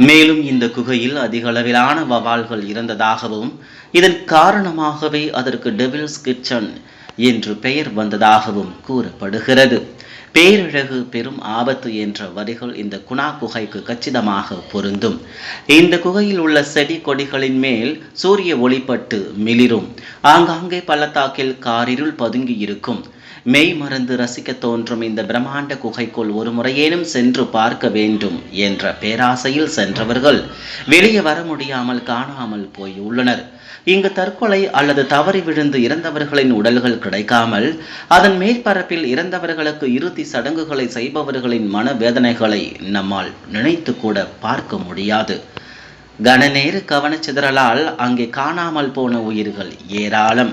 மேலும் இந்த குகையில் அதிக அளவிலான வவால்கள் இருந்ததாகவும் இதன் காரணமாகவே அதற்கு டெவில்ஸ் கிச்சன் என்று பெயர் வந்ததாகவும் கூறப்படுகிறது. பேரழகு பெரும் ஆபத்து என்ற வரிகள் இந்த குணா குகைக்கு கச்சிதமாக பொருந்தும். இந்த குகையில் உள்ள செடி கொடிகளின் மேல் சூரிய ஒளிப்பட்டு மிளிரும். ஆங்காங்கே பள்ளத்தாக்கில் காரிருள் பதுங்கி இருக்கும். மெய் மறந்து ரசிக்க தோன்றும் இந்த பிரம்மாண்ட குகைக்குள் ஒரு முறையேனும் சென்று பார்க்க வேண்டும் என்ற பேராசையில் சென்றவர்கள் வெளியே வர முடியாமல் காணாமல் போய் உள்ளனர் இங்கு தற்கொலை அல்லது தவறி விழுந்து இறந்தவர்களின் உடல்கள் கிடைக்காமல் அதன் மேற்பரப்பில் இறந்தவர்களுக்கு இறுதி சடங்குகளை செய்பவர்களின் மனவேதனைகளை நம்மால் நினைத்து கூட பார்க்க முடியாது. கனநேர கவனச்சிதறலால் அங்கே காணாமல் போன உயிர்கள் ஏராளம்.